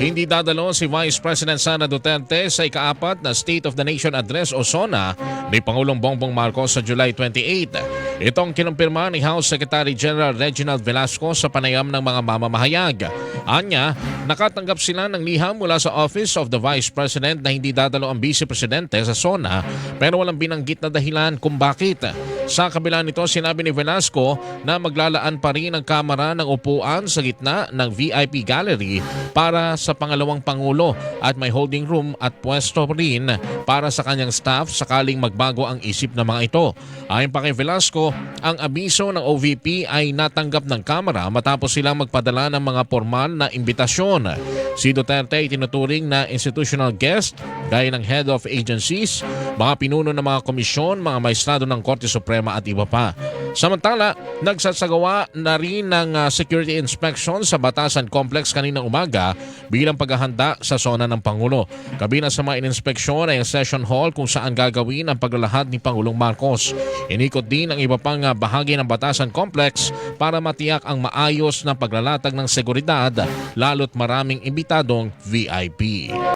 Hindi dadalo si Vice President Sara Duterte sa ikaapat na State of the Nation Address o SONA ni Pangulong Bongbong Marcos sa July 28. Itong kinumpirma ni House Secretary General Reginald Velasco sa panayam ng mga mamamahayag. Anya, nakatanggap sila ng liham mula sa Office of the Vice President na hindi dadalo ang Vice Presidente sa SONA pero walang binanggit na dahilan kung bakit. Sa kabila nito, sinabi ni Velasco na maglalaan pa rin ang Kamara ng upuan sa gitna ng VIP Gallery para sa pangalawang Pangulo at may holding room at pwesto rin para sa kanyang staff sakaling magbago ang isip ng mga ito. Ayon pa kay Velasco, ang abiso ng OVP ay natanggap ng Kamara matapos silang magpadala ng mga formal na imbitasyon. Si Duterte ay tinuturing na institutional guest gaya ng head of agencies, mga pinuno ng mga komisyon, mga maestrado ng Korte Suprema at iba pa. Samantala, nagsasagawa na rin ng uh, security inspection sa Batasan Complex kaninang umaga bilang paghahanda sa zona ng Pangulo. Kabina sa mga inspeksyon ay ang session hall kung saan gagawin ang paglalahad ni Pangulong Marcos. Inikot din ang iba pang uh, bahagi ng Batasan Complex para matiyak ang maayos na paglalatag ng seguridad lalo't maraming imbitadong VIP.